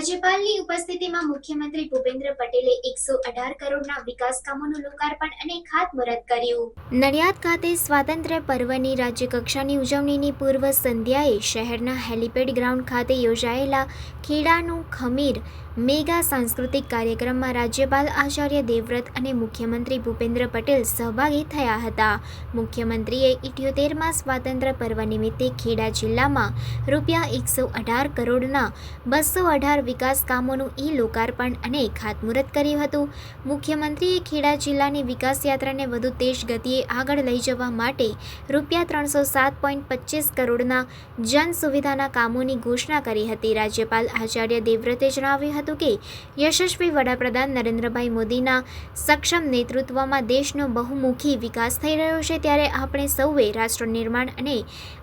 રાજ્યપાલની ઉપસ્થિતિમાં મુખ્યમંત્રી ભૂપેન્દ્ર પટેલે એકસો અઢાર કરોડના વિકાસ કામોનું લોકાર્પણ અને ખાતમુહૂર્ત કર્યું. નડિયાદ ખાતે સ્વાતંત્ર્ય પર્વની રાજ્યકક્ષાની ઉજવણીની પૂર્વ સંધ્યાએ શહેરના હેલિપેડ ગ્રાઉન્ડ ખાતે યોજાયેલા ખેડાનું ખમીર મેગા સાંસ્કૃતિક કાર્યક્રમમાં રાજ્યપાલ આચાર્ય દેવવ્રત અને મુખ્યમંત્રી ભૂપેન્દ્ર પટેલ સહભાગી થયા હતા. મુખ્યમંત્રીએ ઇઠ્યોતેરમાં સ્વાતંત્ર્ય પર્વ નિમિત્તે ખેડા જિલ્લામાં રૂપિયા એકસો અઢાર કરોડના બસો અઢાર વિકાસ કામોનું ઈ લોકાર્પણ અને ખાતમુહૂર્ત કર્યું હતું. મુખ્યમંત્રીએ ખેડા જિલ્લાની વિકાસ યાત્રાને વધુ તેજ ગતિએ આગળ લઈ જવા માટે રૂપિયા ત્રણસો સાત પોઈન્ટ પચીસ કરોડના જન સુવિધાના કામોની ઘોષણા કરી હતી. રાજ્યપાલ આચાર્ય દેવવ્રતે જણાવ્યું હતું કે, યશસ્વી વડાપ્રધાન નરેન્દ્રભાઈ મોદીના સક્ષમ નેતૃત્વમાં દેશનો બહુમુખી વિકાસ થઈ રહ્યો છે ત્યારે આપણે સૌએ રાષ્ટ્ર નિર્માણ અને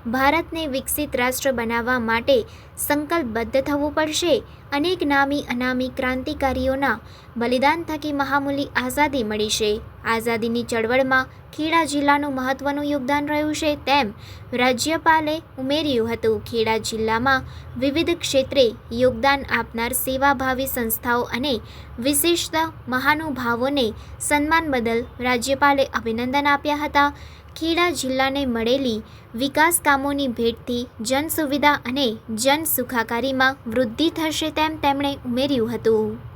ભારતને વિકસિત રાષ્ટ્ર બનાવવા માટે સંકલ્પબદ્ધ થવું પડશે અનેક નામી અનામી ક્રાંતિકારીઓના બલિદાન થકી મહામૂલી આઝાદી મળી છે. આઝાદીની ચળવળમાં ખેડા જિલ્લાનું મહત્વનું યોગદાન રહ્યું છે તેમ રાજ્યપાલે ઉમેર્યું હતું. ખેડા જિલ્લામાં વિવિધ ક્ષેત્રે યોગદાન આપનાર સેવાભાવી સંસ્થાઓ અને વિશિષ્ટ મહાનુભાવોને સન્માન બદલ રાજ્યપાલે અભિનંદન આપ્યા હતા. ખેડા જિલ્લાને મળેલી વિકાસ કામોની ભેટથી જન સુવિધા અને જન સુખાકારીમાં વૃદ્ધિ થશે તેમ તેમણે ઉમેર્યું હતું.